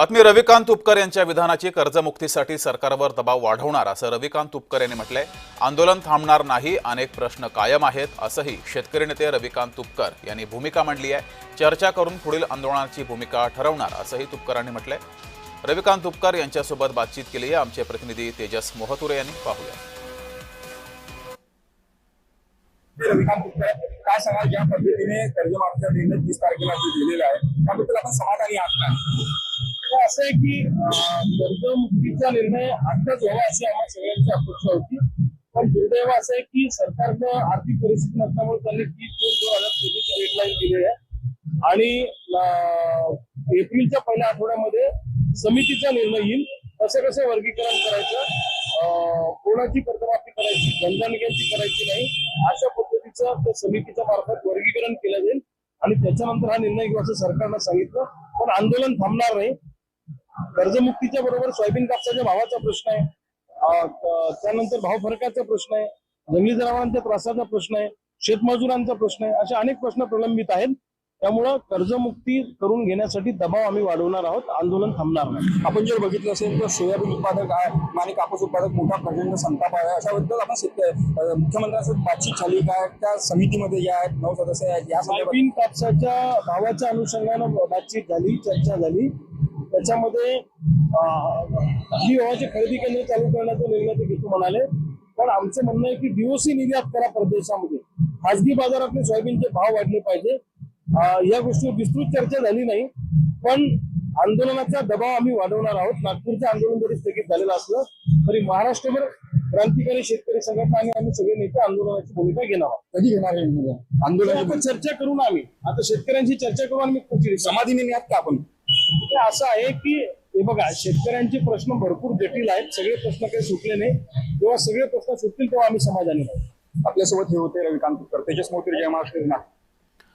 बातमी रविकांत तुपकर यांच्या विधानाची कर्जमुक्तीसाठी सरकारवर दबाव वाढवणार असं रविकांत तुपकर यांनी म्हटलंय. आंदोलन थांबणार नाही अनेक प्रश्न कायम आहेत असंही शेतकरी नेते रविकांत तुपकर यांनी भूमिका मांडली आहे. चर्चा करून पुढील आंदोलनाची भूमिका ठरवणार असंही तुपकरांनी म्हटलंय. रविकांत तुपकर यांच्यासोबत बातचीत केली आहे आमचे प्रतिनिधी तेजस मोहतुरे यांनी. पाहूया. रविकांत काय सांगाल? ज्या पद्धतीने कर्जमाफीचा निर्णय तीस तारखेला दिलेला आहे त्याबद्दल आपण समाधानी आहात असं आहे की कर्जमुक्तीचा निर्णय आत्ताच व्हावा अशी आम्हाला सगळ्यांची अपेक्षा होती. पण दुर्दैव असं आहे की सरकारनं आर्थिक परिस्थिती नसल्यामुळे त्यांनी तीस जून दोन हजार चोवीस डेडलाईन दिलेली आहे. आणि एप्रिलच्या पहिल्या आठवड्यामध्ये समितीचा निर्णय येईल. कसं कसं वर्गीकरण करायचं कोणाची कर्जमाफी करायची जनधनग्यांची करायची नाही अशा पद्धतीचं त्या समितीच्या मार्फत वर्गीकरण केलं जाईल. आणि त्याच्यानंतर हा निर्णय घेऊ असं सरकारनं सांगितलं. पण आंदोलन थांबणार नाही. कर्जमुक्तीच्या बरोबर सोयाबीन कापसाच्या भावाचा प्रश्न आहे. त्यानंतर भाव फरकाचा प्रश्न आहे. जंगली जनावरांच्या त्रासाचा प्रश्न आहे. शेतमजुरांचा प्रश्न आहे. असे अनेक प्रश्न प्रलंबित आहेत. त्यामुळं कर्जमुक्ती करून घेण्यासाठी दबाव आम्ही वाढवणार आहोत. आंदोलन थांबणार नाही. आपण जर बघितलं असेल तर सोयाबीन उत्पादक आहे आणि कापूस उत्पादक मोठा प्रचंड संताप आहे. अशाबद्दल आपण मुख्यमंत्र्यांसोबत बातचीत झाली काय त्या समितीमध्ये या आहेत नऊ सदस्य आहेत. या सोयाबीन कापसाच्या भावाच्या अनुषंगानं बातचीत झाली चर्चा झाली. त्याच्यामध्ये ही गव्हाची खरेदी केंद्र चालू करण्याचा निर्णय ते घेतो म्हणाले. पण आमचं म्हणणं आहे की डीओसी निर्यात करा परदेशामध्ये. खासगी बाजारातले सोयाबीनचे भाव वाढले पाहिजे. या गोष्टीवर विस्तृत चर्चा झाली नाही. पण आंदोलनाचा दबाव आम्ही वाढवणार आहोत. नागपूरचं आंदोलन जरी स्थगित झालेलं असलं तरी महाराष्ट्रभर क्रांतिकारी शेतकरी संघटना आणि आम्ही सगळे नेते आंदोलनाची भूमिका घेणार आहोत. कधी घेणार आहे आंदोलन? चर्चा करू ना आम्ही. आता शेतकऱ्यांशी चर्चा करू आणि मी पुढची दिशा. समाधीने आहात का आपण? असं आहे की हे बघा शेतकऱ्यांचे प्रश्न भरपूर जटिल आहेत. सगळे प्रश्न काही सुटले नाही. जेव्हा सगळे प्रश्न सुटतील तेव्हा आम्ही समाधानी आपल्यासोबत हे होते रविकांत तेजस मोती जय महाराष्ट्र नागपूर